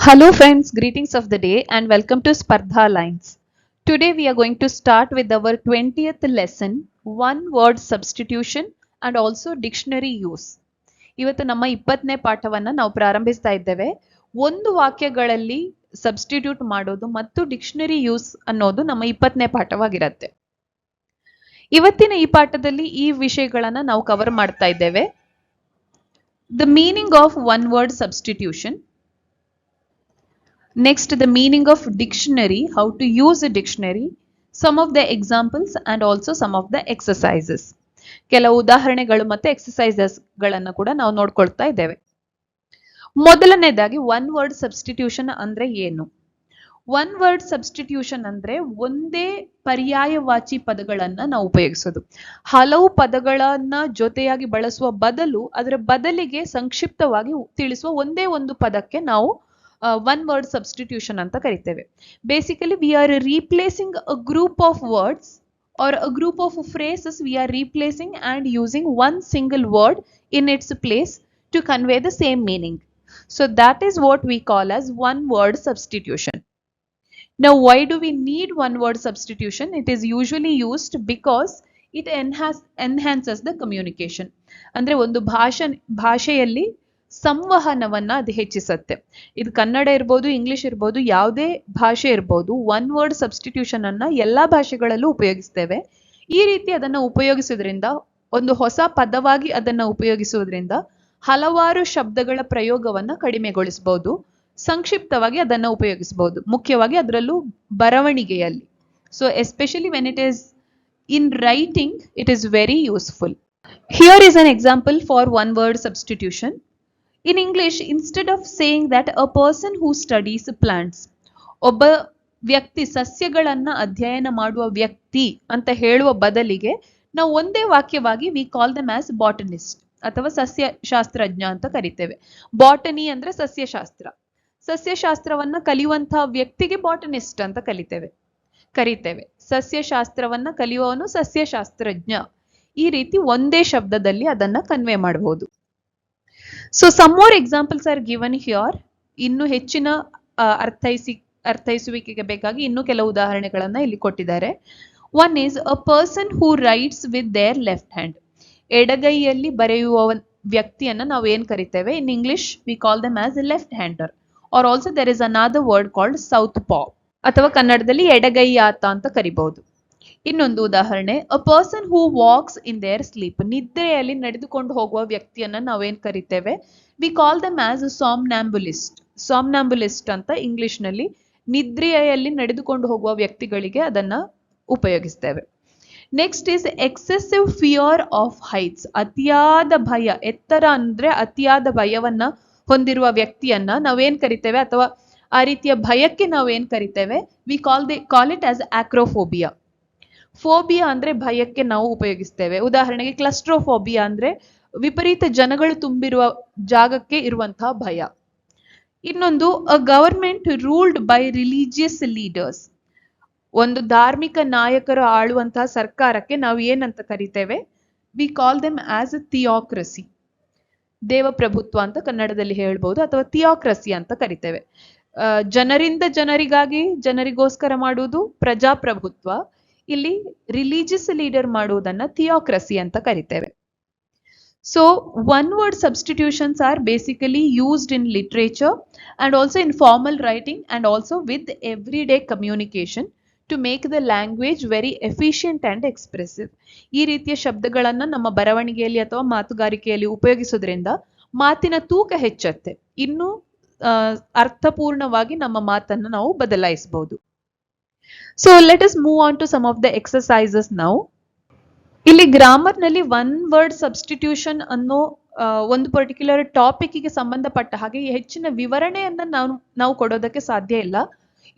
Hello friends, greetings of the day and welcome to Spardha Lines. Today we are going to start with our 20th lesson, one word substitution and also dictionary use. ಇವತ್ತು ನಮ್ಮ ಇಪ್ಪತ್ತನೇ ಪಾಠವನ್ನು ನಾವು ಪ್ರಾರಂಭಿಸ್ತಾ ಇದ್ದೇವೆ ಒಂದು ವಾಕ್ಯಗಳಲ್ಲಿ substitute ಮಾಡೋದು ಮತ್ತು dictionary use ಅನ್ನೋದು ನಮ್ಮ ಇಪ್ಪತ್ತನೇ ಪಾಠವಾಗಿರುತ್ತೆ ಇವತ್ತಿನ ಈ ಪಾಠದಲ್ಲಿ ಈ ವಿಷಯಗಳನ್ನ ನಾವು ಕವರ್ ಮಾಡ್ತಾ ಇದ್ದೇವೆ the meaning of one word substitution Next, the meaning of dictionary, how to use a dictionary, some of the examples and also some of the exercises. ಕೆಲವು ಉದಾಹರಣೆಗಳು ಮತ್ತೆ ಎಕ್ಸಸೈಸಸ್ಗಳನ್ನು ಕೂಡ ನಾವು ನೋಡ್ಕೊಳ್ತಾ ಇದ್ದೇವೆ. ಮೊದಲನೇದಾಗಿ ಒನ್ ವರ್ಡ್ ಸಬ್ಸ್ಟಿಟ್ಯೂಷನ್ ಅಂದ್ರೆ ಏನು? ಒನ್ ವರ್ಡ್ ಸಬ್ಸ್ಟಿಟ್ಯೂಷನ್ ಅಂದ್ರೆ ಒಂದೇ ಪರ್ಯಾಯವಾಚಿ ಪದಗಳನ್ನ ನಾವು ಉಪಯೋಗಿಸೋದು. ಹಲವು ಪದಗಳನ್ನ ಜೊತೆಯಾಗಿ ಬಳಸುವ ಬದಲು ಅದರ ಬದಲಿಗೆ ಸಂಕ್ಷಿಪ್ತವಾಗಿ ತಿಳಿಸುವ ಒಂದೇ ಒಂದು ಪದಕ್ಕೆ ನಾವು ಒನ್ ವರ್ಡ್ ಸಬ್ಸ್ಟಿಟ್ಯೂಷನ್ ಅಂತ ಕರಿತೇವೆ basically we are replacing a group of words or a group of phrases we are replacing and using one single word in its place to convey the same meaning so that is what we call as one word substitution now why do we need one word substitution it is usually used because it enhance enhances the communication ಅಂದ್ರೆ ಒಂದು ಭಾಷೆ ಭಾಷೆಯಲ್ಲಿ ಸಂವಹನವನ್ನ ಅದು ಹೆಚ್ಚಿಸುತ್ತೆ. ಇದು ಕನ್ನಡ ಇರ್ಬೋದು English ಇರ್ಬೋದು, ಯಾವುದೇ ಭಾಷೆ ಇರ್ಬೋದು ಒನ್ ವರ್ಡ್ ಸಬ್ಸ್ಟಿಟ್ಯೂಷನ್ ಅನ್ನ ಎಲ್ಲಾ ಭಾಷೆಗಳಲ್ಲೂ ಉಪಯೋಗಿಸ್ತೇವೆ. ಈ ರೀತಿ ಅದನ್ನ ಉಪಯೋಗಿಸೋದ್ರಿಂದ ಒಂದು ಹೊಸ ಪದವಾಗಿ ಅದನ್ನ ಉಪಯೋಗಿಸುವುದರಿಂದ ಹಲವಾರು ಶಬ್ದಗಳ ಪ್ರಯೋಗವನ್ನ ಕಡಿಮೆಗೊಳಿಸಬಹುದು ಸಂಕ್ಷಿಪ್ತವಾಗಿ ಅದನ್ನ ಉಪಯೋಗಿಸಬಹುದು ಮುಖ್ಯವಾಗಿ ಅದರಲ್ಲೂ ಬರವಣಿಗೆಯಲ್ಲಿ. So especially when it is in writing it is very useful here is an example for one word substitution In English, instead of saying that a person who studies plants, ಒಬ್ಬ ವ್ಯಕ್ತಿ ಸಸ್ಯಗಳನ್ನ ಅಧ್ಯಯನ ಮಾಡುವ ವ್ಯಕ್ತಿ ಅಂತ ಹೇಳುವ ಬದಲಿಗೆ ನಾವು ಒಂದೇ ವಾಕ್ಯವಾಗಿ we call them as botanist ಅಥವಾ ಸಸ್ಯಶಾಸ್ತ್ರಜ್ಞ ಅಂತ ಕರಿತೇವೆ. ಬಾಟನಿ ಅಂದ್ರೆ ಸಸ್ಯಶಾಸ್ತ್ರ. ಸಸ್ಯಶಾಸ್ತ್ರವನ್ನ ಕಲಿಯುವಂತಹ ವ್ಯಕ್ತಿಗೆ ಬಾಟನಿಸ್ಟ್ ಅಂತ ಕಲಿತೇವೆ. ಕರಿತೇವೆ. ಸಸ್ಯಶಾಸ್ತ್ರವನ್ನ ಕಲಿಯುವವನು ಸಸ್ಯಶಾಸ್ತ್ರಜ್ಞ. ಈ ರೀತಿ ಒಂದೇ ಶಬ್ದದಲ್ಲಿ ಅದನ್ನ ಕನ್ವೆ ಮಾಡಬಹುದು so some more examples are given here ಇನ್ನು ಹೆಚ್ಚಿನ ಅರ್ಥೈಸಿ, ಅರ್ಥೈಸುವಿಕೆಗೆ ಬೇಕಾಗಿ ಇನ್ನೂ ಕೆಲವು ಉದಾಹರಣೆಗಳನ್ನ ಇಲ್ಲಿ ಕೊಟ್ಟಿದ್ದಾರೆ. One is a person who writes with their left hand ಎಡಗೈಯಲ್ಲಿ ಬರೆಯುವ ವ್ಯಕ್ತಿಯನ್ನ ನಾವು ಏನ್ ಕರಿತೇವೆ? In English we call them as a left hander or also there is another word called southpaw ಅಥವಾ ಕನ್ನಡದಲ್ಲಿ ಎಡಗೈಯಾತ ಅಂತ ಕರಿಬಹುದು. ಇನ್ನೊಂದು ಉದಾಹರಣೆ. A person who walks in their sleep ನಿದ್ರೆಯಲ್ಲಿ ನಡೆದುಕೊಂಡು ಹೋಗುವ ವ್ಯಕ್ತಿಯನ್ನ ನಾವೇನ್ ಕರಿತೇವೆ? ವಿ ಕಾಲ್ ದಮ್ ಆಸ್ ಸಾಮ್ನಾಂಬುಲಿಸ್ಟ್ ಸಾಮ್ನಾಂಬುಲಿಸ್ಟ್ ಅಂತ ಇಂಗ್ಲಿಷ್ನಲ್ಲಿ ನಿದ್ರೆಯಲ್ಲಿ ನಡೆದುಕೊಂಡು ಹೋಗುವ ವ್ಯಕ್ತಿಗಳಿಗೆ ಅದನ್ನ ಉಪಯೋಗಿಸ್ತೇವೆ. Next is excessive fear of heights ಅತಿಯಾದ ಭಯ, ಎತ್ತರ ಅಂದ್ರೆ ಅತಿಯಾದ ಭಯವನ್ನ ಹೊಂದಿರುವ ವ್ಯಕ್ತಿಯನ್ನ ನಾವೇನ್ ಕರಿತೇವೆ? ಅಥವಾ ಆ ರೀತಿಯ ಭಯಕ್ಕೆ ನಾವೇನ್ ಕರಿತೇವೆ? We call the call it as acrophobia phobia ಅಂದ್ರೆ ಭಯಕ್ಕೆ ನಾವು ಉಪಯೋಗಿಸ್ತೇವೆ. ಉದಾಹರಣೆಗೆ ಕ್ಲಸ್ಟ್ರೋಫೋಬಿಯಾ ಅಂದ್ರೆ ವಿಪರೀತ ಜನಗಳು ತುಂಬಿರುವ ಜಾಗಕ್ಕೆ ಇರುವಂತಹ ಭಯ. ಇನ್ನೊಂದು, a government ruled by religious leaders. ಒಂದು ಧಾರ್ಮಿಕ ನಾಯಕರು ಆಳುವಂತಹ ಸರ್ಕಾರಕ್ಕೆ ನಾವು ಏನಂತ ಕರಿತೇವೆ? We call them as a theocracy ದೇವಪ್ರಭುತ್ವ ಅಂತ ಕನ್ನಡದಲ್ಲಿ ಹೇಳ್ಬೋದು ಅಥವಾ ಥಿಯೋಕ್ರಸಿ ಅಂತ ಕರಿತೇವೆ. ಜನರಿಂದ ಜನರಿಗಾಗಿ ಜನರಿಗೋಸ್ಕರ ಮಾಡುವುದು ಪ್ರಜಾಪ್ರಭುತ್ವ. ಇಲ್ಲಿ ರಿಲಿಜಿಯಸ್ ಲೀಡರ್ ಮಾಡುವುದನ್ನ ಥಿಯೋಕ್ರಸಿ ಅಂತ ಕರಿತೇವೆ. So one word substitutions are basically used in literature and also in formal writing and also with every day communication to make the language very efficient and expressive ಈ ರೀತಿಯ ಶಬ್ದಗಳನ್ನ ನಮ್ಮ ಬರವಣಿಗೆಯಲ್ಲಿ ಅಥವಾ ಮಾತುಗಾರಿಕೆಯಲ್ಲಿ ಉಪಯೋಗಿಸೋದ್ರಿಂದ ಮಾತಿನ ತೂಕ ಹೆಚ್ಚತ್ತೆ. ಇನ್ನು ಅರ್ಥಪೂರ್ಣವಾಗಿ ನಮ್ಮ ಮಾತನ್ನು ನಾವು ಬದಲಾಯಿಸಬಹುದು so let us move on to some of the exercises ನಾವು ಇಲ್ಲಿ ಗ್ರಾಮರ್ನಲ್ಲಿ ಒನ್ ವರ್ಡ್ ಸಬ್ಸ್ಟಿಟ್ಯೂಷನ್ ಅನ್ನೋ ಒಂದು ಪರ್ಟಿಕ್ಯುಲರ್ ಟಾಪಿಕ್ಗೆ ಸಂಬಂಧಪಟ್ಟ ಹಾಗೆ ಹೆಚ್ಚಿನ ವಿವರಣೆಯನ್ನ ನಾವು ನಾವು ಕೊಡೋದಕ್ಕೆ ಸಾಧ್ಯ ಇಲ್ಲ.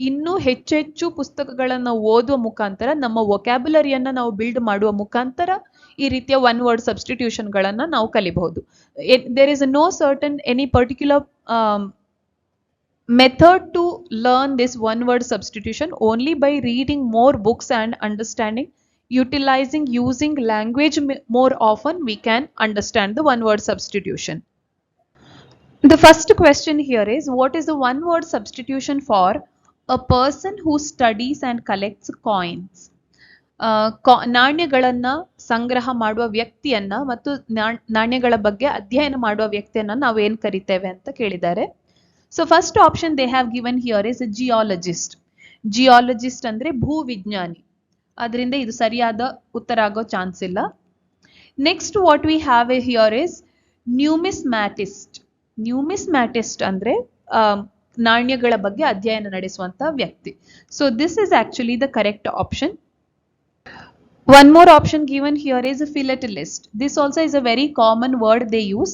ಇನ್ನೂ ಹೆಚ್ಚೆಚ್ಚು ಹೆಚ್ಚು ಪುಸ್ತಕಗಳನ್ನ ಓದುವ ಮುಖಾಂತರ, ನಮ್ಮ ವೊಕ್ಯಾಬುಲರಿಯನ್ನ ನಾವು ಬಿಲ್ಡ್ ಮಾಡುವ ಮುಖಾಂತರ ಈ ರೀತಿಯ ಒನ್ ವರ್ಡ್ ಸಬ್ಸ್ಟಿಟ್ಯೂಷನ್ಗಳನ್ನ ನಾವು ಕಲಿಬಹುದು. There is no certain any particular method to learn this one word substitution only by reading more books and understanding utilizing using language more often we can understand the one word substitution The first question here is what is the one word substitution for a person who studies and collects coins? ನಾಣ್ಯಗಳನ್ನ ಸಂಗ್ರಹ ಮಾಡುವ ವ್ಯಕ್ತಿಯನ್ನ ಮತ್ತು ನಾಣ್ಯಗಳ ಬಗ್ಗೆ ಅಧ್ಯಯನ ಮಾಡುವ ವ್ಯಕ್ತಿಯನ್ನ ನಾವು ಏನ್ ಕರಿತೇವೆ ಅಂತ ಕೇಳಿದ್ದಾರೆ so first option they have given here is geologist geologist ಅಂದ್ರೆ ಭೂವಿಜ್ಞಾನಿ ಅದರಿಂದ ಇದು ಸರಿಯಾದ ಉತ್ತರ ಆಗೋ ಚಾನ್ಸ್ ಇಲ್ಲ next what we have a here is numismatist numismatist ಅಂದ್ರೆ ಆ, ನಾಣ್ಯಗಳ ಬಗ್ಗೆ ಅಧ್ಯಯನ ನಡೆಸುವಂತ ವ್ಯಕ್ತಿ so this is actually the correct option One more option given here is a philatelist. This also is a very common word they use.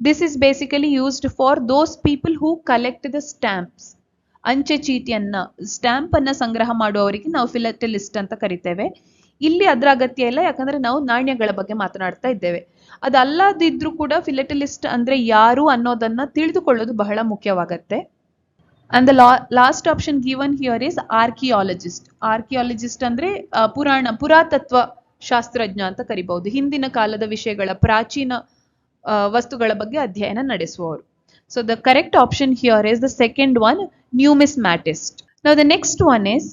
This is basically used for those people who collect the stamps. ಅಂಚೆ ಚೀಟಿಯನ್ನ ಸ್ಟ್ಯಾಂಪನ್ನು ಸಂಗ್ರಹ ಮಾಡುವವರಿಗೆ ನಾವು ಫಿಲಟಲಿಸ್ಟ್ ಅಂತ ಕರಿತೇವೆ. ಇಲ್ಲಿ ಅದ್ರ ಅಗತ್ಯ ಇಲ್ಲ, ಯಾಕಂದ್ರೆ ನಾವು ನಾಣ್ಯಗಳ ಬಗ್ಗೆ ಮಾತನಾಡ್ತಾ ಇದ್ದೇವೆ. ಅದಲ್ಲದಿದ್ರೂ ಕೂಡ ಫಿಲಟಲಿಸ್ಟ್ ಅಂದ್ರೆ ಯಾರು ಅನ್ನೋದನ್ನ ತಿಳಿದುಕೊಳ್ಳೋದು ಬಹಳ ಮುಖ್ಯವಾಗತ್ತೆ. And the last option given here is archaeologist archaeologist ಅಂದ್ರೆ ಪುರಾಣ, ಪುರಾತತ್ವ ಶಾಸ್ತ್ರಜ್ಞ ಅಂತ ಕರಿಬಹುದು. ಹಿಂದಿನ ಕಾಲದ ವಿಷಯಗಳ ಪ್ರಾಚೀನ ವಸ್ತುಗಳ ಬಗ್ಗೆ ಅಧ್ಯಯನ ನಡೆಸುವವರು. So the correct option here is the second one numismatist ನಾವು the next one is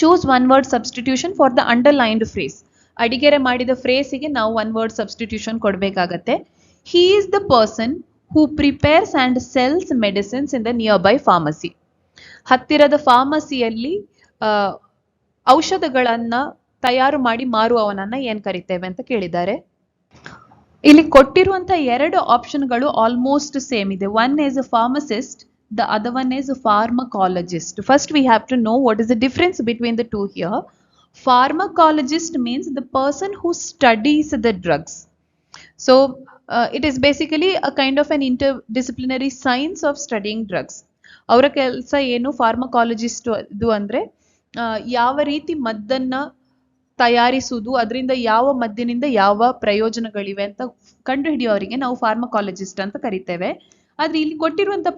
choose one word substitution for the underlined phrase ಅಡಿಗೆರೆ ಮಾಡಿದ ಫ್ರೇಸಿಗೆ ನಾವು ಒನ್ ವರ್ಡ್ ಸಬ್ಸ್ಟಿಟ್ಯೂಷನ್ ಕೊಡಬೇಕಾಗತ್ತೆ. He is the person who prepares and sells medicines in the nearby pharmacy ಹತ್ತಿರದ ಫಾರ್ಮಸಿಯಲ್ಲಿ ಔಷಧಗಳನ್ನು ತಯಾರು ಮಾಡಿ ಮಾರುವವನನ್ನ ಏನು ಕರಿತೇವೆ ಅಂತ ಕೇಳಿದ್ದಾರೆ. ಇಲ್ಲಿ ಕೊಟ್ಟಿರುವಂತ ಎರಡು ಆಪ್ಷನ್ಗಳು ಆಲ್ಮೋಸ್ಟ್ ಸೇಮ್ ಇದೆ. One is a pharmacist the other one is a pharmacologist first we have to know what is the difference between the two here pharmacologist means the person who studies the drugs so it is basically a kind of an interdisciplinary science of studying drugs ಅವರ ಕೆಲಸ ಏನು? ಫಾರ್ಮಕಾಲಜಿಸ್ಟ್ ಅದು ಅಂದರೆ ಯಾವ ರೀತಿ ಮದ್ದನ್ನ ತಯಾರಿಸುವುದು, ಅದರಿಂದ ಯಾವ ಮದ್ದಿನಿಂದ ಯಾವ ಪ್ರಯೋಜನಗಳಿವೆ ಅಂತ ಕಂಡುಹಿಡಿಯೋರಿಗೆ ನಾವು ಫಾರ್ಮಕಾಲಜಿಸ್ಟ್ ಅಂತ ಕರಿತೇವೆ. ಆದ್ರೆ ಇಲ್ಲಿ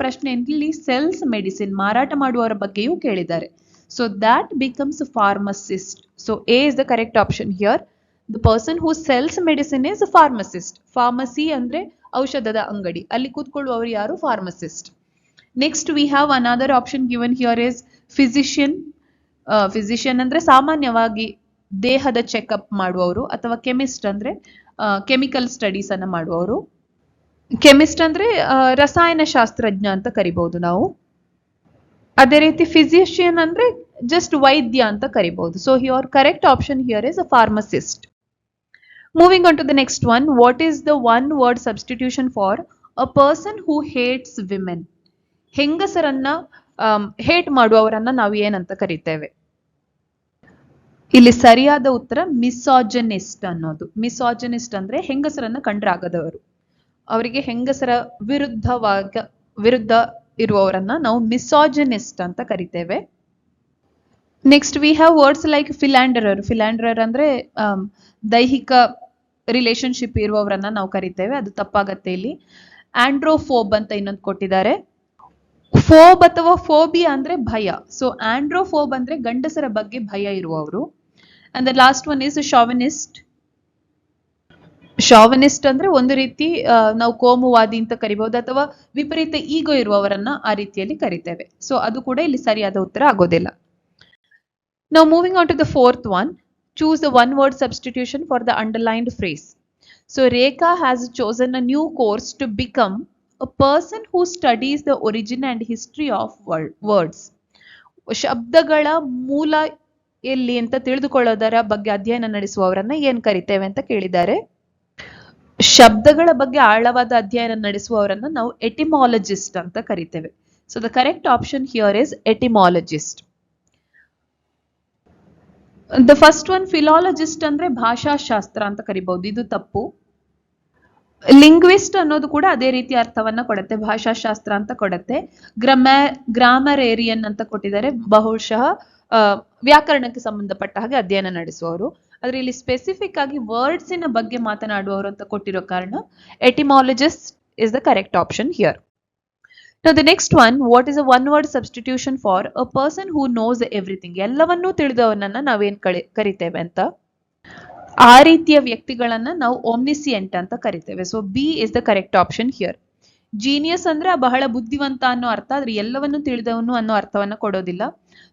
ಪ್ರಶ್ನೆ ಇಲ್ಲಿ ಸೆಲ್ಸ್ ಮೆಡಿಸಿನ್ ಮಾರಾಟ ಮಾಡುವವರ ಬಗ್ಗೆಯೂ ಕೇಳಿದ್ದಾರೆ. So that becomes pharmacist so A is the correct option here the person who sells medicine is pharmacist pharmacy ಅಂದ್ರೆ ಔಷಧದ ಅಂಗಡಿ. ಅಲ್ಲಿ ಕೂತ್ಕೊಳ್ಳುವವರು ಯಾರು? Pharmacist next we have another option given here is physician physician ಅಂದ್ರೆ ಸಾಮಾನ್ಯವಾಗಿ ದೇಹದ ಚೆಕಪ್ ಮಾಡುವವರು ಅಥವಾ ಕೆಮಿಸ್ಟ್ ಅಂದ್ರೆ ಕೆಮಿಕಲ್ ಸ್ಟಡೀಸ್ ಅನ್ನ ಮಾಡುವವರು. ಕೆಮಿಸ್ಟ್ ಅಂದ್ರೆ ರಸಾಯನ ಶಾಸ್ತ್ರಜ್ಞ ಅಂತ ಕರಿಬಹುದು ನಾವು. ಅದೇ ರೀತಿ ಫಿಸಿಷಿಯನ್ ಅಂದ್ರೆ ಜಸ್ಟ್ ವೈದ್ಯ ಅಂತ ಕರಿಬಹುದು so here correct option here is a pharmacist moving on to the next one what is the one word substitution for a person who hates women ಹೆಂಗಸರನ್ನ hate ಮಾಡುವವರನ್ನ ನಾವು ಏನಂತ ಕರಿತೇವೆ? ಇಲ್ಲಿ ಸರಿಯಾದ ಉತ್ತರ ಮಿಸಾಜನಿಸ್ಟ್ ಅನ್ನೋದು. ಮಿಸಾಜನಿಸ್ಟ್ ಅಂದ್ರೆ ಹೆಂಗಸರನ್ನ ಕಂಡ್ರಾಗದವರು. ಅವರಿಗೆ ಹೆಂಗಸರ ವಿರುದ್ಧವಾಗ ವಿರುದ್ಧ ಇರುವವರನ್ನ ನಾವು ಮಿಸಾಜನಿಸ್ಟ್ ಅಂತ ಕರಿತೇವೆ. Next we have words like philanderer philanderer ಅಂದ್ರೆ ಆಮ್, ದೈಹಿಕ ರಿಲೇಶನ್ಶಿಪ್ ಇರುವವರನ್ನ ನಾವು ಕರಿತೇವೆ. ಅದು ತಪ್ಪಾಗತ್ತೆ ಇಲ್ಲಿ. ಆಂಡ್ರೋಫೋಬ್ ಅಂತ ಇನ್ನೊಂದು ಕೊಟ್ಟಿದ್ದಾರೆ. ಫೋಬ್ ಅಥವಾ ಫೋಬಿಯಾ ಅಂದ್ರೆ ಭಯ. ಸೊ ಆಂಡ್ರೋಫೋಬ್ ಅಂದ್ರೆ ಗಂಡಸರ ಬಗ್ಗೆ ಭಯ ಇರುವವರು. And the last one is chauvinist chauvinist ಅಂದ್ರೆ ಒಂದು ರೀತಿ ನಾವು ಕೋಮುವಾದಿ ಅಂತ ಕರಿಬಹುದು ಅಥವಾ ವಿಪರೀತ ಈಗೋ ಇರುವವರನ್ನ ಆ ರೀತಿಯಲ್ಲಿ ಕರಿತೇವೆ. ಸೊ ಅದು ಕೂಡ ಇಲ್ಲಿ ಸರಿಯಾದ ಉತ್ತರ ಆಗೋದಿಲ್ಲ. ನಾವು moving on to the fourth one choose the one word substitution for the underlined phrase so Rekha has chosen a new course to become a person who studies the origin and history of words ಶಬ್ದಗಳ ಮೂಲ ಎಲ್ಲಿ ಅಂತ ತಿಳಿದುಕೊಳ್ಳೋದರ ಬಗ್ಗೆ ಅಧ್ಯಯನ ನಡೆಸುವವರನ್ನ ಏನ್ ಕರಿತೇವೆ ಅಂತ ಕೇಳಿದ್ದಾರೆ. ಶಬ್ದಗಳ ಬಗ್ಗೆ ಆಳವಾದ ಅಧ್ಯಯನ ನಡೆಸುವವರನ್ನ ನಾವು ಎಟಿಮಾಲಜಿಸ್ಟ್ ಅಂತ ಕರಿತೇವೆ. So the correct option here is etymologist. The first one philologist ಅಂದ್ರೆ ಭಾಷಾಶಾಸ್ತ್ರ ಅಂತ ಕರಿಬಹುದು. ಇದು ತಪ್ಪು. ಲಿಂಗ್ವಿಸ್ಟ್ ಅನ್ನೋದು ಕೂಡ ಅದೇ ರೀತಿ ಅರ್ಥವನ್ನ ಕೊಡುತ್ತೆ. ಭಾಷಾಶಾಸ್ತ್ರ ಅಂತ ಕೊಡುತ್ತೆ. ಗ್ರಮ ಗ್ರಾಮರೇರಿಯನ್ ಅಂತ ಕೊಟ್ಟಿದ್ದಾರೆ. ಬಹುಶಃ ವ್ಯಾಕರಣಕ್ಕೆ ಸಂಬಂಧಪಟ್ಟ ಹಾಗೆ ಅಧ್ಯಯನ ನಡೆಸುವವರು. ಆದ್ರೆ ಇಲ್ಲಿ ಸ್ಪೆಸಿಫಿಕ್ ಆಗಿ ವರ್ಡ್ಸಿನ ಬಗ್ಗೆ ಮಾತನಾಡುವವರು ಅಂತ ಕೊಟ್ಟಿರೋ ಕಾರಣ etymologist is the correct option here Now the next one, what is a one word substitution for a person who knows everything? ಎಲ್ಲವನ್ನೂ ತಿಳಿದವನನ್ನ ನಾವೇನ್ ಕರಿತೇವೆ ಅಂತ? ಆ ರೀತಿಯ ವ್ಯಕ್ತಿಗಳನ್ನ ನಾವು ಒಮ್ನಿಸಿಯೆಂಟ್ ಅಂತ ಕರಿತೇವೆ. So B is the correct option here genius ಅಂದ್ರೆ ಬಹಳ ಬುದ್ಧಿವಂತ ಅನ್ನೋ ಅರ್ಥ ಆದ್ರೆ ಎಲ್ಲವನ್ನೂ ತಿಳಿದವನು ಅನ್ನೋ ಅರ್ಥವನ್ನ ಕೊಡೋದಿಲ್ಲ.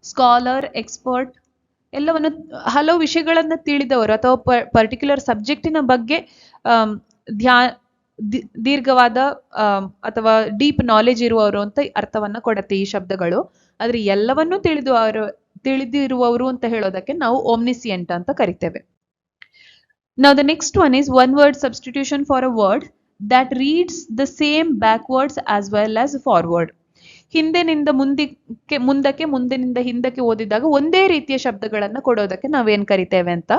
ಸ್ಕಾಲರ್ ಎಕ್ಸ್ಪರ್ಟ್ ಎಲ್ಲವನ್ನು, ಹಲವು ವಿಷಯಗಳನ್ನ ತಿಳಿದವರು ಅಥವಾ ಪರ್ಟಿಕ್ಯುಲರ್ ಸಬ್ಜೆಕ್ಟಿನ ಬಗ್ಗೆ ಧ್ಯಾ ದೀರ್ಘವಾದ ಅಥವಾ ಡೀಪ್ ನಾಲೆಜ್ ಇರುವವರು ಅಂತ ಅರ್ಥವನ್ನ ಕೊಡತ್ತೆ ಈ ಶಬ್ದಗಳು ಆದ್ರೆ ಎಲ್ಲವನ್ನೂ ತಿಳಿದು ಅವರು, ತಿಳಿದಿರುವವರು ಅಂತ ಹೇಳೋದಕ್ಕೆ ನಾವು ಓಮ್ನಿಸಿಯಂಟ್ ಅಂತ ಕರಿತೇವೆ ನಾವು the next one is one word substitution for a word that reads the same backwards as well as forward. ಹಿಂದೆನಿಂದ ಮುಂದಕ್ಕೆ ಮುಂದಕ್ಕೆ, ಮುಂದಿನಿಂದ ಹಿಂದಕ್ಕೆ ಓದಿದಾಗ ಒಂದೇ ರೀತಿಯ ಶಬ್ದಗಳನ್ನ ಕೊಡೋದಕ್ಕೆ ನಾವೇನ್ ಕರಿತೇವೆ ಅಂತ?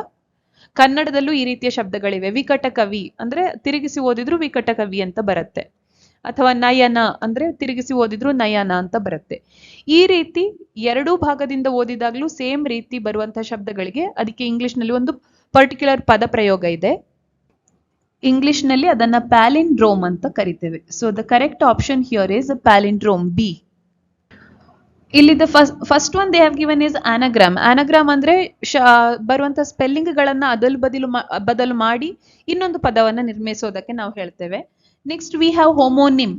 ಕನ್ನಡದಲ್ಲೂ ಈ ರೀತಿಯ ಶಬ್ದಗಳಿವೆ. ವಿಕಟ ಕವಿ ಅಂದ್ರೆ ತಿರುಗಿಸಿ ಓದಿದ್ರು ವಿಕಟ ಕವಿ ಅಂತ ಬರುತ್ತೆ. ಅಥವಾ ನಯನ ಅಂದ್ರೆ ತಿರುಗಿಸಿ ಓದಿದ್ರು ನಯನ ಅಂತ ಬರುತ್ತೆ. ಈ ರೀತಿ ಎರಡೂ ಭಾಗದಿಂದ ಓದಿದಾಗ್ಲೂ ಸೇಮ್ ರೀತಿ ಬರುವಂತಹ ಶಬ್ದಗಳಿಗೆ ಅದಕ್ಕೆ ಇಂಗ್ಲಿಷ್ನಲ್ಲಿ ಒಂದು ಪರ್ಟಿಕ್ಯುಲರ್ ಪದ ಪ್ರಯೋಗ ಇದೆ. ಇಂಗ್ಲಿಷ್ನಲ್ಲಿ ಅದನ್ನ ಪ್ಯಾಲಿಂಡ್ರೋಮ್ ಅಂತ ಕರಿತೇವೆ. So the correct option here is palindrome B ಇಲ್ಲಿ the first first one they have given is anagram anagram ಅಂದ್ರೆ ಬರುವಂತ ಸ್ಪೆಲ್ಲಿಂಗ್ ಗಳನ್ನ ಅದಲು ಬದಲು ಬದಲು ಮಾಡಿ ಇನ್ನೊಂದು ಪದವನ್ನ ನಿರ್ಮಿಸೋದಕ್ಕೆ ನಾವು ಹೇಳ್ತೇವೆ. Next we have homonym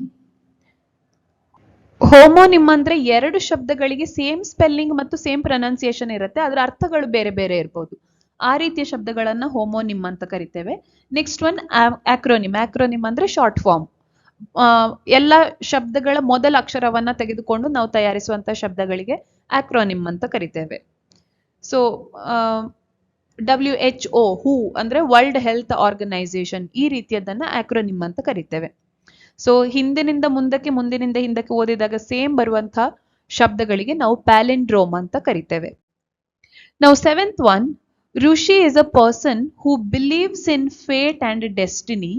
homonym ಅಂದ್ರೆ ಎರಡು ಶಬ್ದಗಳಿಗೆ ಸೇಮ್ ಸ್ಪೆಲ್ಲಿಂಗ್ ಮತ್ತು ಸೇಮ್ ಪ್ರೊನೌನ್ಸಿಯೇಷನ್ ಇರುತ್ತೆ. ಅದರ ಅರ್ಥಗಳು ಬೇರೆ ಬೇರೆ ಇರ್ಬೋದು. ಆ ರೀತಿಯ ಶಬ್ದಗಳನ್ನ ಹೋಮೋನಿಮ್ ಅಂತ ಕರಿತೇವೆ. ನೆಕ್ಸ್ಟ್ ಒನ್ ಆಕ್ರೋನಿಮ್ ಆಕ್ರೋನಿಮ್ ಅಂದ್ರೆ ಶಾರ್ಟ್ ಫಾರ್ಮ್ ಎಲ್ಲ ಶಬ್ದಗಳ ಮೊದಲ ಅಕ್ಷರವನ್ನ ತೆಗೆದುಕೊಂಡು ನಾವು ತಯಾರಿಸುವಂತಹ ಶಬ್ದಗಳಿಗೆ ಆಕ್ರೋನಿಮ್ ಅಂತ ಕರಿತೇವೆ. So W H O who ಅಂದ್ರೆ ವರ್ಲ್ಡ್ ಹೆಲ್ತ್ ಆರ್ಗನೈಸೇಷನ್ ಈ ರೀತಿಯದನ್ನ ಆಕ್ರೋನಿಮ್ ಅಂತ ಕರಿತೇವೆ. ಸೊ ಹಿಂದಿನಿಂದ ಮುಂದಕ್ಕೆ, ಮುಂದಿನಿಂದ ಹಿಂದಕ್ಕೆ ಓದಿದಾಗ ಸೇಮ್ ಬರುವಂತಹ ಶಬ್ದಗಳಿಗೆ ನಾವು ಪ್ಯಾಲೆಂಡ್ರೋಮ್ ಅಂತ ಕರಿತೇವೆ. ನಾವು seventh one Rishi is a person who believes in fate and destiny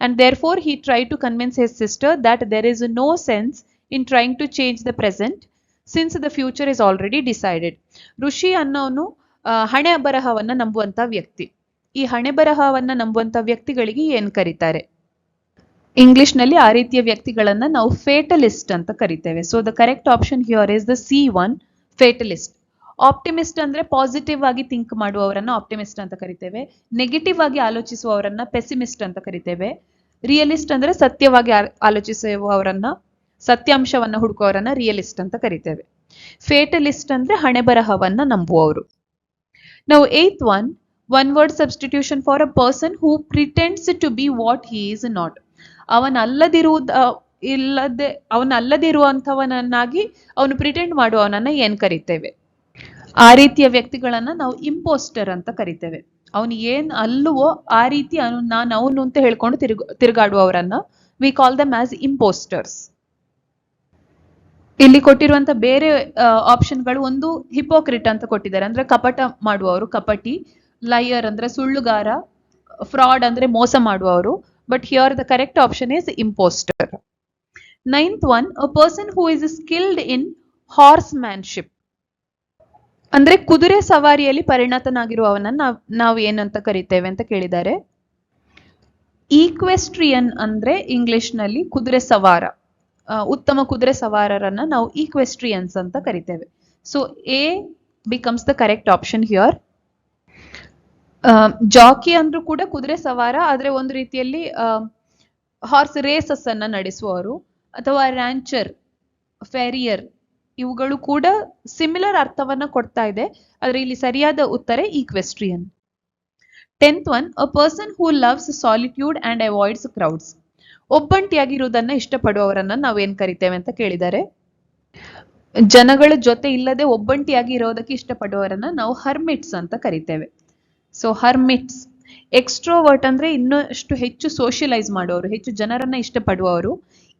and therefore he tried to convince his sister that there is no sense in trying to change the present since the future is already decided. Rishi ಅನ್ನೋನು ಆ, ಹಣೆ ಬರಹವನ್ನ ನಂಬುವಂತ ವ್ಯಕ್ತಿ. ಈ ಹಣೆ ಬರಹವನ್ನ ನಂಬುವಂತ ವ್ಯಕ್ತಿಗಳಿಗೆ ಏನ್ ಕರೀತಾರೆ? ಇಂಗ್ಲಿಷ್ನಲ್ಲಿ ಆ ರೀತಿಯ ವ್ಯಕ್ತಿಗಳನ್ನ ನಾವು ಫೇಟಲಿಸ್ಟ್ ಅಂತ ಕರಿತೇವೆ. So the correct option here is the C one fatalist optimist ಅಂದ್ರೆ ಪಾಸಿಟಿವ್ ಆಗಿ ಥಿಂಕ್ ಮಾಡುವವರನ್ನ ಆಪ್ಟಿಮಿಸ್ಟ್ ಅಂತ ಕರಿತೇವೆ. ನೆಗೆಟಿವ್ ಆಗಿ ಆಲೋಚಿಸುವವರನ್ನ ಪೆಸಿಮಿಸ್ಟ್ ಅಂತ ಕರಿತೇವೆ. ರಿಯಲಿಸ್ಟ್ ಅಂದ್ರೆ ಸತ್ಯವಾಗಿ ಆಲೋಚಿಸುವವರನ್ನ, ಸತ್ಯಾಂಶವನ್ನ ಹುಡುಕುವವರನ್ನ ರಿಯಲಿಸ್ಟ್ ಅಂತ ಕರಿತೇವೆ. ಫೇಟಲಿಸ್ಟ್ ಅಂದ್ರೆ ಹಣೆ ಬರಹವನ್ನ ನಂಬುವವರು. ನಾವು eighth one one word substitution for a person who pretends to be what he is not ಅವನಲ್ಲದಿರುವುದ ಇಲ್ಲದೆ, ಅವನಲ್ಲದಿರುವಂಥವನನ್ನಾಗಿ ಅವನು ಪ್ರಿಟೆಂಡ್ ಮಾಡುವವನನ್ನ ಏನ್ ಕರಿತೇವೆ? ಆ ರೀತಿಯ ವ್ಯಕ್ತಿಗಳನ್ನ ನಾವು ಇಂಪೋಸ್ಟರ್ ಅಂತ ಕರಿತೇವೆ. ಅವನು ಏನ್ ಅಲ್ಲವೋ ಆ ರೀತಿ ಅವನು ನಾನು ಅವನು ಅಂತ ಹೇಳ್ಕೊಂಡು ತಿರುಗ, ತಿರುಗಾಡುವವರನ್ನ ವಿ ಕಾಲ್ ದಮ್ ಆಸ್ ಇಂಪೋಸ್ಟರ್ಸ್ ಇಲ್ಲಿ ಕೊಟ್ಟಿರುವಂತ ಬೇರೆ ಆಪ್ಷನ್ಗಳು ಒಂದು ಹಿಪೋಕ್ರಿಟ್ ಅಂತ ಕೊಟ್ಟಿದ್ದಾರೆ. ಅಂದ್ರೆ ಕಪಟ ಮಾಡುವವರು, ಕಪಟಿ ಲಯರ್ ಅಂದ್ರೆ ಸುಳ್ಳುಗಾರ ಫ್ರಾಡ್ ಅಂದ್ರೆ ಮೋಸ ಮಾಡುವವರು. But here the correct option is impostor ninth one a person who is skilled in horsemanship ಅಂದ್ರೆ ಕುದುರೆ ಸವಾರಿಯಲ್ಲಿ ಪರಿಣತನಾಗಿರುವವನನ್ನ ನಾವ್, ನಾವು ಏನಂತ ಕರಿತೇವೆ ಅಂತ ಕೇಳಿದ್ದಾರೆ. ಈಕ್ವೆಸ್ಟ್ರಿಯನ್ ಅಂದ್ರೆ ಇಂಗ್ಲಿಷ್ನಲ್ಲಿ ಕುದುರೆ ಸವಾರ. ಉತ್ತಮ ಕುದುರೆ ಸವಾರರನ್ನ ನಾವು ಈಕ್ವೆಸ್ಟ್ರಿಯನ್ಸ್ ಅಂತ ಕರಿತೇವೆ. So A becomes the correct option here jockey ಅಂದ್ರೂ ಕೂಡ ಕುದುರೆ ಸವಾರ, ಆದ್ರೆ ಒಂದು ರೀತಿಯಲ್ಲಿ ಹಾರ್ಸ್ ರೇಸಸ್ ಅನ್ನ ನಡೆಸುವವರು, ಅಥವಾ ರ್ಯಾಂಚರ್ ಫೆರಿಯರ್ ಇವುಗಳು ಕೂಡ ಸಿಮಿಲರ್ ಅರ್ಥವನ್ನ ಕೊಡ್ತಾ ಇದೆ. ಆದ್ರೆ ಇಲ್ಲಿ ಸರಿಯಾದ ಉತ್ತರ equestrian tenth one a person who loves solitude and avoids crowds ಒಬ್ಬಂಟಿಯಾಗಿರುವುದನ್ನ ಇಷ್ಟಪಡುವವರನ್ನ ನಾವೇನ್ ಕರಿತೇವೆ ಅಂತ ಕೇಳಿದ್ದಾರೆ ಜನಗಳ ಜೊತೆ ಇಲ್ಲದೆ ಒಬ್ಬಂಟಿಯಾಗಿ ಇರೋದಕ್ಕೆ ಇಷ್ಟಪಡುವವರನ್ನ ನಾವು ಹರ್ಮಿಟ್ಸ್ ಅಂತ ಕರಿತೇವೆ. ಸೊ ಹರ್ಮಿಟ್ಸ್ ಎಕ್ಸ್ಟ್ರೋವರ್ಟ್ ಅಂದ್ರೆ ಇನ್ನಷ್ಟು ಹೆಚ್ಚು ಸೋಷಿಯಲೈಸ್ ಮಾಡುವವರು, ಹೆಚ್ಚು ಜನರನ್ನ ಇಷ್ಟಪಡುವವರು.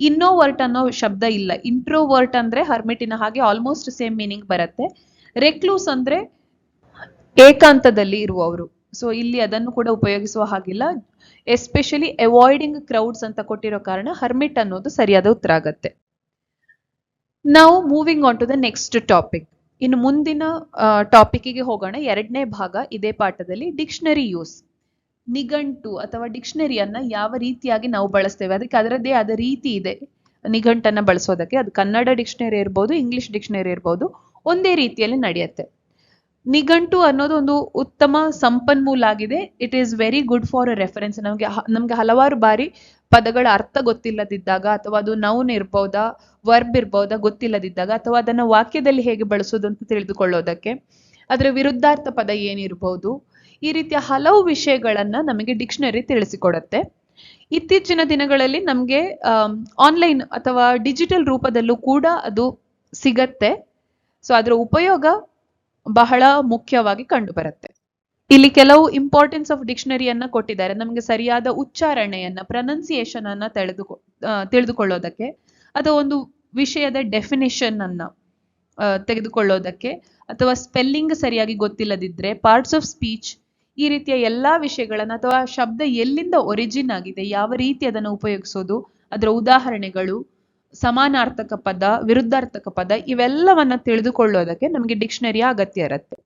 ಇನ್ನೋವರ್ಟ್ ಅನ್ನೋ ಶಬ್ದ ಇಲ್ಲ. ಇಂಟ್ರೋವರ್ಟ್ ಅಂದ್ರೆ ಹರ್ಮಿಟಿನ ಹಾಗೆ ಆಲ್ಮೋಸ್ಟ್ ಸೇಮ್ ಮೀನಿಂಗ್ ಬರುತ್ತೆ. ರೆಕ್ಲೂಸ್ ಅಂದ್ರೆ ಏಕಾಂತದಲ್ಲಿ ಇರುವವರು. ಸೊ ಇಲ್ಲಿ ಅದನ್ನು ಕೂಡ ಉಪಯೋಗಿಸುವ ಹಾಗಿಲ್ಲ. ಎಸ್ಪೆಷಲಿ ಅವಾಯ್ಡಿಂಗ್ ಕ್ರೌಡ್ಸ್ ಅಂತ ಕೊಟ್ಟಿರೋ ಕಾರಣ ಹರ್ಮಿಟ್ ಅನ್ನೋದು ಸರಿಯಾದ ಉತ್ತರ ಆಗತ್ತೆ. ನಾವು moving on to the next topic ಇನ್ನು ಮುಂದಿನ ಟಾಪಿಕ್ಗೆ ಹೋಗೋಣ. ಎರಡನೇ ಭಾಗ ಇದೇ ಪಾಠದಲ್ಲಿ ಡಿಕ್ಷನರಿ ಯೂಸ್ ನಿಘಂಟು ಅಥವಾ ಡಿಕ್ಷನರಿಯನ್ನ ಯಾವ ರೀತಿಯಾಗಿ ನಾವು ಬಳಸ್ತೇವೆ? ಅದಕ್ಕೆ ಅದರದ್ದೇ ಆದ ರೀತಿ ಇದೆ. ನಿಘಂಟನ್ನ ಬಳಸೋದಕ್ಕೆ. ಅದು ಕನ್ನಡ ಡಿಕ್ಷನರಿ ಇರ್ಬೋದು, ಇಂಗ್ಲಿಷ್ ಡಿಕ್ಷನರಿ ಇರ್ಬೋದು, ಒಂದೇ ರೀತಿಯಲ್ಲಿ ನಡೆಯುತ್ತೆ. ನಿಘಂಟು ಅನ್ನೋದು ಒಂದು ಉತ್ತಮ ಸಂಪನ್ಮೂಲ ಆಗಿದೆ. It is very good for reference ನಮಗೆ ನಮ್ಗೆ ಹಲವಾರು ಬಾರಿ ಪದಗಳ ಅರ್ಥ ಗೊತ್ತಿಲ್ಲದಿದ್ದಾಗ ಅಥವಾ ಅದು ನೌನ್ ಇರ್ಬೋದಾ ವರ್ಬ್ ಇರ್ಬೋದಾ ಗೊತ್ತಿಲ್ಲದಿದ್ದಾಗ ಅಥವಾ ಅದನ್ನ ವಾಕ್ಯದಲ್ಲಿ ಹೇಗೆ ಬಳಸೋದು ಅಂತ ತಿಳಿದುಕೊಳ್ಳೋದಕ್ಕೆ, ಅದರ ವಿರುದ್ಧಾರ್ಥ ಪದ ಏನಿರ್ಬೋದು ಈ ರೀತಿಯ ಹಲವು ವಿಷಯಗಳನ್ನ ನಮಗೆ ಡಿಕ್ಷನರಿ ತಿಳಿಸಿಕೊಡುತ್ತೆ. ಇತ್ತೀಚಿನ ದಿನಗಳಲ್ಲಿ ನಮಗೆ ಆನ್ಲೈನ್ ಅಥವಾ ಡಿಜಿಟಲ್ ರೂಪದಲ್ಲೂ ಕೂಡ ಅದು ಸಿಗತ್ತೆ. ಸೊ ಅದರ ಉಪಯೋಗ ಬಹಳ ಮುಖ್ಯವಾಗಿ ಕಂಡು ಬರುತ್ತೆ ಇಲ್ಲಿ ಕೆಲವು ಇಂಪಾರ್ಟೆನ್ಸ್ ಆಫ್ ಡಿಕ್ಷನರಿಯನ್ನ ಕೊಟ್ಟಿದ್ದಾರೆ. ನಮಗೆ ಸರಿಯಾದ ಉಚ್ಚಾರಣೆಯನ್ನ ಪ್ರನೌನ್ಸಿಯೇಷನ್ ಅನ್ನ ತಿಳಿದುಕೊ ಆ, ತಿಳಿದುಕೊಳ್ಳೋದಕ್ಕೆ ಅಥವಾ ಒಂದು ವಿಷಯದ ಡೆಫಿನೇಷನ್ ಅನ್ನ ತೆಗೆದುಕೊಳ್ಳೋದಕ್ಕೆ ಅಥವಾ ಸ್ಪೆಲ್ಲಿಂಗ್ ಸರಿಯಾಗಿ ಗೊತ್ತಿಲ್ಲದಿದ್ರೆ ಪಾರ್ಟ್ಸ್ ಆಫ್ ಸ್ಪೀಚ್ ಈ ರೀತಿಯ ಎಲ್ಲಾ ವಿಷಯಗಳನ್ನ ಅಥವಾ ಶಬ್ದ ಎಲ್ಲಿಂದ ಒರಿಜಿನ್ ಆಗಿದೆ, ಯಾವ ರೀತಿ ಅದನ್ನು ಉಪಯೋಗಿಸೋದು, ಅದರ ಉದಾಹರಣೆಗಳು, ಸಮಾನಾರ್ಥಕ ಪದ, ವಿರುದ್ಧಾರ್ಥಕ ಪದ ಇವೆಲ್ಲವನ್ನ ತಿಳಿದುಕೊಳ್ಳೋದಕ್ಕೆ ನಮಗೆ ಡಿಕ್ಷನರಿಯ ಅಗತ್ಯ ಇರುತ್ತೆ.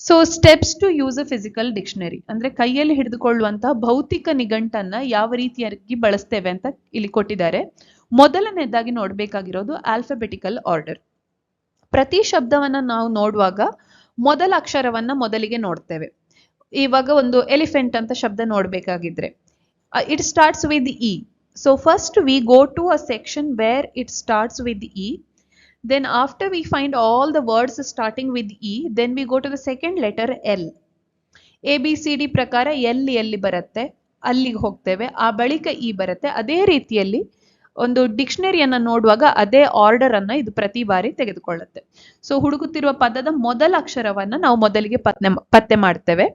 So steps to use a physical dictionary ಅಂದ್ರೆ ಕೈಯಲ್ಲಿ ಹಿಡಿದುಕೊಳ್ಳುವಂತಹ ಭೌತಿಕ ನಿಘಂಟನ್ನ ಯಾವ ರೀತಿಯಾಗಿ ಬಳಸ್ತೇವೆ ಅಂತ ಇಲ್ಲಿ ಕೊಟ್ಟಿದ್ದಾರೆ. ಮೊದಲನೇದಾಗಿ ನೋಡ್ಬೇಕಾಗಿರೋದು ಆಲ್ಫಬೆಟಿಕಲ್ ಆರ್ಡರ್ ಪ್ರತಿ ಶಬ್ದವನ್ನ ನಾವು ನೋಡುವಾಗ ಮೊದಲ ಅಕ್ಷರವನ್ನ ಮೊದಲಿಗೆ ನೋಡ್ತೇವೆ. ಇವಾಗ ಒಂದು ಎಲಿಫೆಂಟ್ ಅಂತ ಶಬ್ದ ನೋಡ್ಬೇಕಾಗಿದ್ರೆ. It starts with E so first we go to a section where it starts with E then after we find all the words starting with E then we go to the second letter L A B C D ಪ್ರಕಾರ ಎಲ್ಲಿ ಎಲ್ಲಿ ಬರುತ್ತೆ. ಅಲ್ಲಿಗೆ ಹೋಗ್ತೇವೆ. ಆ ಬಳಿಕ E ಬರುತ್ತೆ. ಅದೇ ರೀತಿಯಲ್ಲಿ ಒಂದು ಡಿಕ್ಷನರಿಯನ್ನ ನೋಡುವಾಗ ಅದೇ ಆರ್ಡರ್ ಅನ್ನ ಇದು ಪ್ರತಿ ಬಾರಿ ತೆಗೆದುಕೊಳ್ಳುತ್ತೆ. ಸೊ ಹುಡುಕುತ್ತಿರುವ ಪದದ ಮೊದಲ ಅಕ್ಷರವನ್ನ ನಾವು ಮೊದಲಿಗೆ ಪತ್ನೆ ಪತ್ತೆ ಮಾಡ್ತೇವೆ.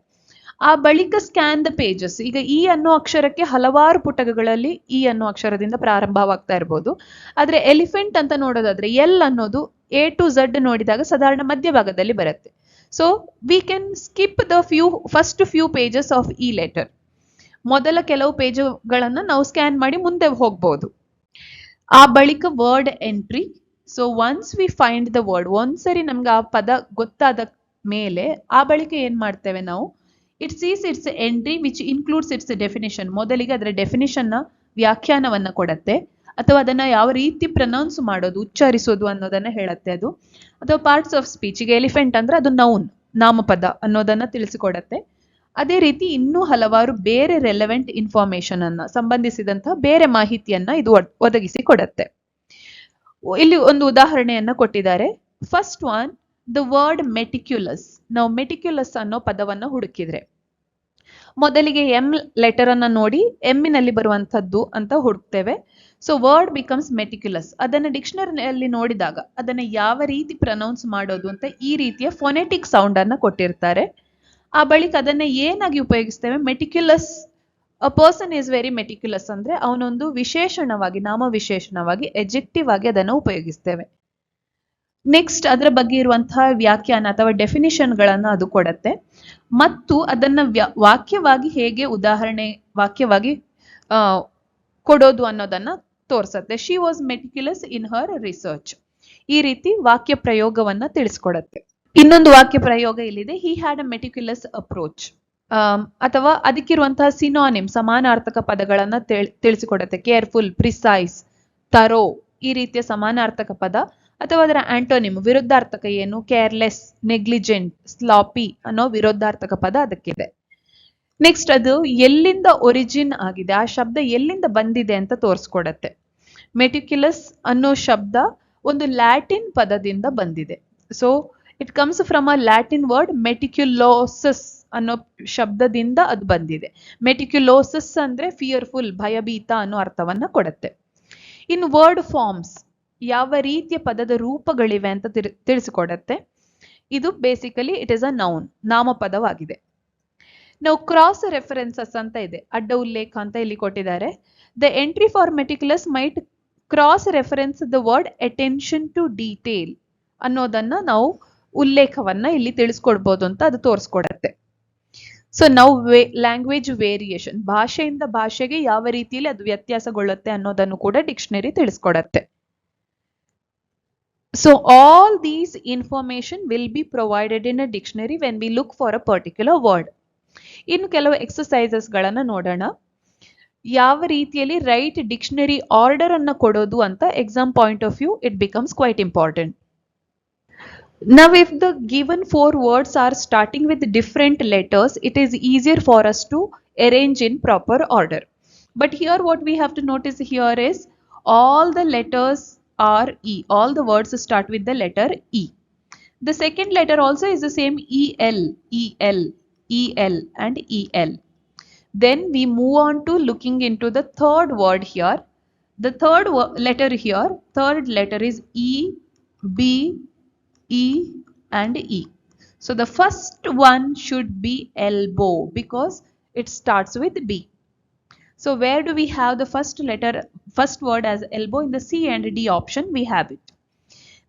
ಆ ಬಳಿಕ ಸ್ಕ್ಯಾನ್ ದ ಪೇಜಸ್ ಈಗ ಈ ಅನ್ನೋ ಅಕ್ಷರಕ್ಕೆ ಹಲವಾರು ಪುಟಗಳಲ್ಲಿ ಈ ಅನ್ನೋ ಅಕ್ಷರದಿಂದ ಪ್ರಾರಂಭವಾಗ್ತಾ ಇರ್ಬೋದು. ಆದ್ರೆ ಎಲಿಫೆಂಟ್ ಅಂತ ನೋಡೋದಾದ್ರೆ ಎಲ್ ಅನ್ನೋದು ಎ ಟು ಝಡ್ ನೋಡಿದಾಗ ಸಾಧಾರಣ ಮಧ್ಯಭಾಗದಲ್ಲಿ ಬರುತ್ತೆ. So we can skip the few first few pages of E letter ಮೊದಲ ಕೆಲವು ಪೇಜುಗಳನ್ನ ನಾವು ಸ್ಕ್ಯಾನ್ ಮಾಡಿ ಮುಂದೆ ಹೋಗ್ಬೋದು. ಆ ಬಳಿಕ word entry so once we find the word ಒಂದ್ಸರಿ ನಮ್ಗೆ ಆ ಪದ ಗೊತ್ತಾದ ಮೇಲೆ ಆ ಬಳಿಕ ಏನ್ ಮಾಡ್ತೇವೆ ನಾವು? It's sees its entry which includes its definition ಮೊದಲಿಗೆ ಅದರ ನ ವ್ಯಾಖ್ಯಾನವನ್ನ ಕೊಡತ್ತೆ. ಅಥವಾ ಅದನ್ನ ಯಾವ ರೀತಿ ಪ್ರನೌನ್ಸ್ ಮಾಡೋದು, ಉಚ್ಚರಿಸೋದು ಅನ್ನೋದನ್ನ ಹೇಳತ್ತೆ ಅದು. ಅಥವಾ ಪಾರ್ಟ್ಸ್ ಆಫ್ ಸ್ಪೀಚ್ ಈಗ ಎಲಿಫೆಂಟ್ ಅಂದ್ರೆ ಅದು ನೌನ್ ನಾಮಪದ ಅನ್ನೋದನ್ನ ತಿಳಿಸಿಕೊಡತ್ತೆ. ಅದೇ ರೀತಿ ಇನ್ನೂ ಹಲವಾರು ಬೇರೆ ರೆಲೆವೆಂಟ್ ಇನ್ಫಾರ್ಮೇಶನ್ ಅನ್ನ ಸಂಬಂಧಿಸಿದಂತಹ ಬೇರೆ ಮಾಹಿತಿಯನ್ನ ಇದು ಒದ್- ಒದಗಿಸಿ ಕೊಡತ್ತೆ. ಇಲ್ಲಿ ಒಂದು ಉದಾಹರಣೆಯನ್ನ ಕೊಟ್ಟಿದ್ದಾರೆ. First one the word meticulous ನಾವು ಮೆಟಿಕ್ಯುಲಸ್ ಅನ್ನೋ ಪದವನ್ನು ಹುಡುಕಿದ್ರೆ. ಮೊದಲಿಗೆ ಎಂ ಲೆಟರ್ ಅನ್ನ ನೋಡಿ ಎಮ್ಮಿನಲ್ಲಿ ಬರುವಂತದ್ದು ಅಂತ ಹುಡುಕ್ತೇವೆ. ಸೊ ವರ್ಡ್ ಬಿಕಮ್ಸ್ ಮೆಟಿಕ್ಯುಲಸ್ ಅದನ್ನ ಡಿಕ್ಷನರಿಯಲ್ಲಿ ನೋಡಿದಾಗ, ಅದನ್ನ ಯಾವ ರೀತಿ ಪ್ರನೌನ್ಸ್ ಮಾಡೋದು ಅಂತ ಈ ರೀತಿಯ ಫೊನೆಟಿಕ್ ಸೌಂಡ್ ಅನ್ನ ಕೊಟ್ಟಿರ್ತಾರೆ. ಆ ಬಳಿಕ ಅದನ್ನ ಏನಾಗಿ ಉಪಯೋಗಿಸ್ತೇವೆ? Meticulous a person is very meticulous ಅಂದ್ರೆ ಅವನೊಂದು ವಿಶೇಷಣವಾಗಿ ನಾಮ ವಿಶೇಷಣವಾಗಿ ಎಜೆಕ್ಟಿವ್ ಆಗಿ ಅದನ್ನು ಉಪಯೋಗಿಸ್ತೇವೆ. ನೆಕ್ಸ್ಟ್ ಅದರ ಬಗ್ಗೆ ಇರುವಂತಹ ವ್ಯಾಖ್ಯಾನ ಅಥವಾ ಡೆಫಿನಿಷನ್ ಗಳನ್ನ ಅದು ಕೊಡತ್ತೆ. ಮತ್ತು ಅದನ್ನ ವಾಕ್ಯವಾಗಿ ಹೇಗೆ ಉದಾಹರಣೆ, ವಾಕ್ಯವಾಗಿ ಕೊಡೋದು ಅನ್ನೋದನ್ನ ತೋರ್ಸತ್ತೆ. She was meticulous in her research ಈ ರೀತಿ ವಾಕ್ಯ ಪ್ರಯೋಗವನ್ನ ತಿಳಿಸ್ಕೊಡತ್ತೆ. ಇನ್ನೊಂದು ವಾಕ್ಯ ಪ್ರಯೋಗ ಇಲ್ಲಿದೆ. He had a meticulous approach ಅಥವಾ ಅದಕ್ಕಿರುವಂತಹ ಸಿನಾನಿಮ್ ಸಮಾನಾರ್ಥಕ ಪದಗಳನ್ನ ತಿಳಿಸಿಕೊಡುತ್ತೆ. ಕೇರ್ಫುಲ್ ಪ್ರಿಸೈಸ್ ತರೋ ಈ ರೀತಿಯ ಸಮಾನಾರ್ಥಕ ಪದ. ಅಥವಾ ಅದರ ಆಂಟೋನಿಮ್ ವಿರುದ್ಧಾರ್ಥಕ ಏನು? ಕೇರ್ಲೆಸ್ ನೆಗ್ಲಿಜೆಂಟ್ ಸ್ಲಾಪಿ ಅನ್ನೋ ವಿರುದ್ಧಾರ್ಥಕ ಪದ ಅದಕ್ಕಿದೆ. ನೆಕ್ಸ್ಟ್ ಅದು ಎಲ್ಲಿಂದ ಒರಿಜಿನ್ ಆಗಿದೆ? ಆ ಶಬ್ದ ಎಲ್ಲಿಂದ ಬಂದಿದೆ ಅಂತ ತೋರಿಸ್ಕೊಡತ್ತೆ. ಮೆಟಿಕ್ಯುಲಸ್ ಅನ್ನೋ ಶಬ್ದ ಒಂದು ಲ್ಯಾಟಿನ್ ಪದದಿಂದ ಬಂದಿದೆ. So it comes from a Latin word meticulosus ಅನ್ನೋ ಶಬ್ದದಿಂದ ಅದು ಬಂದಿದೆ. ಮೆಟಿಕ್ಯುಲೋಸಸ್ ಅಂದ್ರೆ ಫಿಯರ್ಫುಲ್ ಭಯಭೀತ ಅನ್ನೋ ಅರ್ಥವನ್ನ ಕೊಡುತ್ತೆ. ಇನ್ ವರ್ಡ್ ಫಾರ್ಮ್ಸ್ ಯಾವ ರೀತಿಯ ಪದದ ರೂಪಗಳಿವೆ ಅಂತ ತಿಳಿ- ತಿಳಿಸಿಕೊಡತ್ತೆ. ಇದು basically it is a noun ನಾಮಪದವಾಗಿದೆ. ನಾವು ಕ್ರಾಸ್ ರೆಫರೆನ್ಸಸ್ ಅಂತ ಇದೆ, ಅಡ್ಡ ಉಲ್ಲೇಖ ಅಂತ ಇಲ್ಲಿ ಕೊಟ್ಟಿದ್ದಾರೆ. The entry for meticulous might cross reference the word attention to detail ಅನ್ನೋದನ್ನ ನಾವು ಉಲ್ಲೇಖವನ್ನ ಇಲ್ಲಿ ತಿಳಿಸ್ಕೊಡ್ಬೋದು ಅಂತ ಅದು ತೋರಿಸ್ಕೊಡತ್ತೆ. ಸೊ ನಾವು ಲ್ಯಾಂಗ್ವೇಜ್ ವೇರಿಯೇಷನ್ ಭಾಷೆಯಿಂದ ಭಾಷೆಗೆ ಯಾವ ರೀತಿಯಲ್ಲಿ ಅದು ವ್ಯತ್ಯಾಸಗೊಳ್ಳುತ್ತೆ ಅನ್ನೋದನ್ನು ಕೂಡ dictionary ತಿಳಿಸ್ಕೊಡತ್ತೆ. So all these information will be provided in a dictionary when we look for a particular word ಇನ್ನು ಕೆಲವು ಎಕ್ಸಸೈಸಸ್ ಗಳನ್ನ ನೋಡೋಣ. ಯಾವ ರೀತಿಯಲ್ಲಿ ರೈಟ್ ಡಿಕ್ಷನರಿ ಆರ್ಡರ್ ಅನ್ನ ಕೊಡೋದು ಅಂತ exam point of view it becomes quite important Now, if the given four words are starting with different letters, it is easier for us to arrange in proper order. But here, what we have to notice here is all the letters are E. All the words start with the letter E. The second letter also is the same EL, EL, EL, and EL. Then we move on to looking into the third word here. The third letter here, third letter is E, B, E and E. So the first one should be elbow because it starts with B. So where do we have the first letter, first word as elbow in the C and D option? We have it.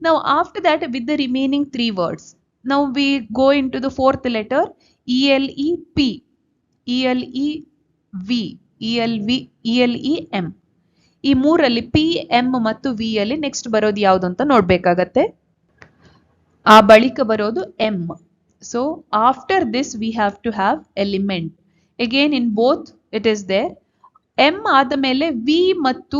Now after that with the remaining three words. Now we go into the fourth letter E-L-E-P, E-L-E-V, E-L-V, E-L-E-M. ಈ ಮೂರಲ್ಲಿ P M ಮತ್ತು V ಅಲ್ಲಿ next ಬರೋದು ಯಾವುದು ಅಂತ ನೋಡ್ಬೇಕಾಗತ್ತೆ ಆ ಬಳಿಕ ಬರೋದು M so after this we have to have element again in both it is there M ಆದ ಮೇಲೆ ವಿ ಮತ್ತು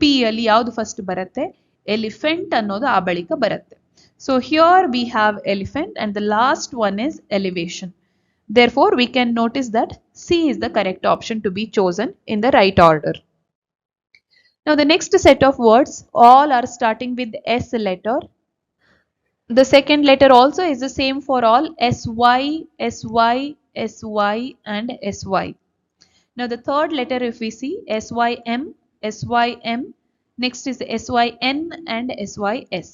ಪಿ ಅಲ್ಲಿ ಯಾವುದು ಫಸ್ಟ್ ಬರುತ್ತೆ ಎಲಿಫೆಂಟ್ ಅನ್ನೋದು ಆ ಬಳಿಕ ಬರುತ್ತೆ so here we have elephant and the last one is elevation therefore we can notice that c is the correct option to be chosen in the right order now the next set of words all are starting with s letter the second letter also is the same for all sy sy sy and sy now the third letter if we see sym sym next is syn and sys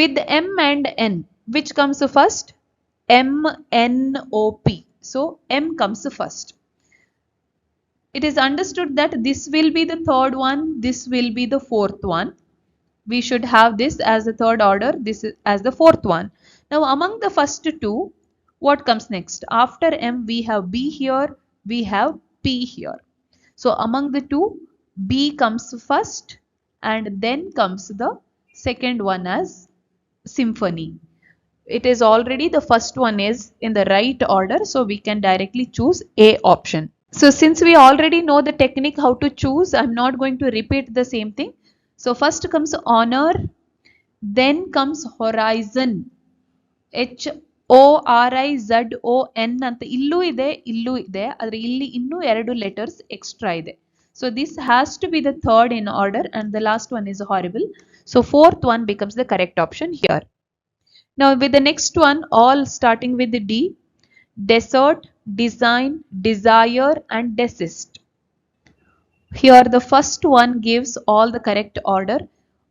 with m and n which comes first? M n o p. So m comes first. It is understood that this will be the third one this will be the fourth one we should have this as the third order this is as the fourth one. Now among the first two what comes next? After m we have b here we have p here. So among the two b comes first and then comes the second one as symphony. It is already the first one is in the right order so we can directly choose a option. So since we already know the technique how to choose i'm not going to repeat the same thing so first comes honor then comes horizon h o r i z o n ಅಂತ ಇಲ್ಲೂ ಇದೆ ಇಲ್ಲೂ ಇದೆ ಆದರೆ ಇಲ್ಲಿ ಇನ್ನೂ ಎರಡು letters extra ಇದೆ so this has to be the third in order and the last one is horrible so fourth one becomes the correct option here Now with the next one, all starting with the D, desert, design, desire and desist. here the first one gives all the correct order.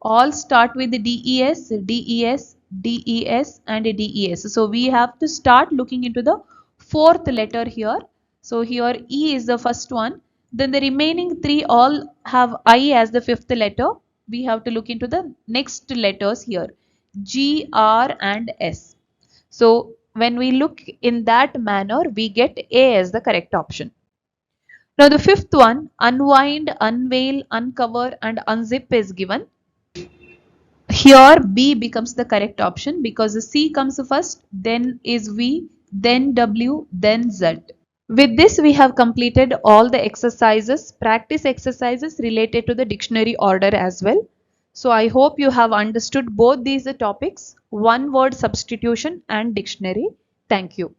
All start with DES, DES, DES and DES. So we have to start looking into the fourth letter here. So here E is the first one. Then the remaining three all have I as the fifth letter. We have to look into the next letters here. G, R and S. So when we look in that manner, we get A as the correct option. Now the fifth one, unwind, unveil, uncover and unzip is given. Here B becomes the correct option because the C comes first, then is V, then W, then Z. With this, we have completed all the exercises, practice exercises related to the dictionary order as well. So I hope you have understood both these topics, one word substitution and dictionary. Thank you.